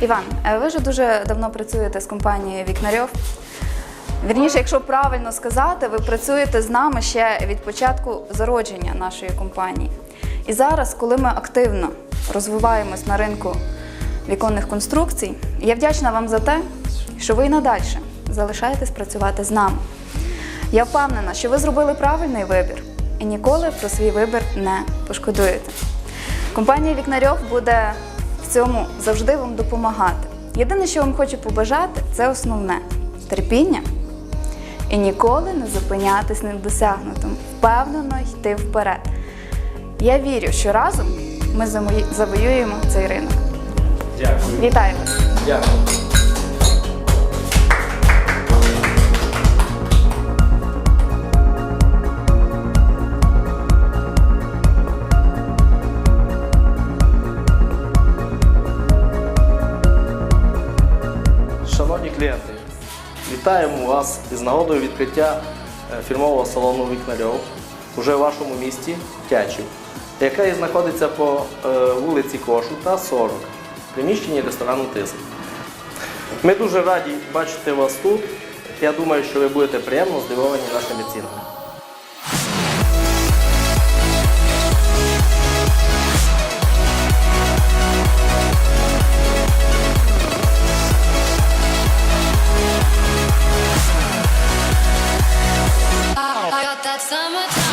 Іван, е, ви вже дуже давно працюєте з компанією Вікнарьов. Вірніше, якщо правильно сказати, ви працюєте з нами ще від початку зародження нашої компанії. І зараз, коли ми активно розвиваємось на ринку віконних конструкцій, я вдячна вам за те, що ви і надалі залишаєтесь працювати з нами. Я впевнена, що ви зробили правильний вибір і ніколи про свій вибір не пошкодуєте. Компанія Вікнарьов буде в цьому завжди вам допомагати. Єдине, що вам хочу побажати, це основне терпіння і ніколи не зупинятись на досягнутому, впевнено йти вперед. Я вірю, що разом ми завоюємо цей ринок. Дякую. Вітаю вас! Дякую. Клієнти, вітаємо вас із нагодою відкриття е, фірмового салону Вікнарьов уже в вашому місті Тячів, яке знаходиться по е, вулиці Кошута, 40, в приміщенні ресторану Тиск. Ми дуже раді бачити вас тут. Я думаю, що ви будете приємно здивовані нашими цінами. Summertime.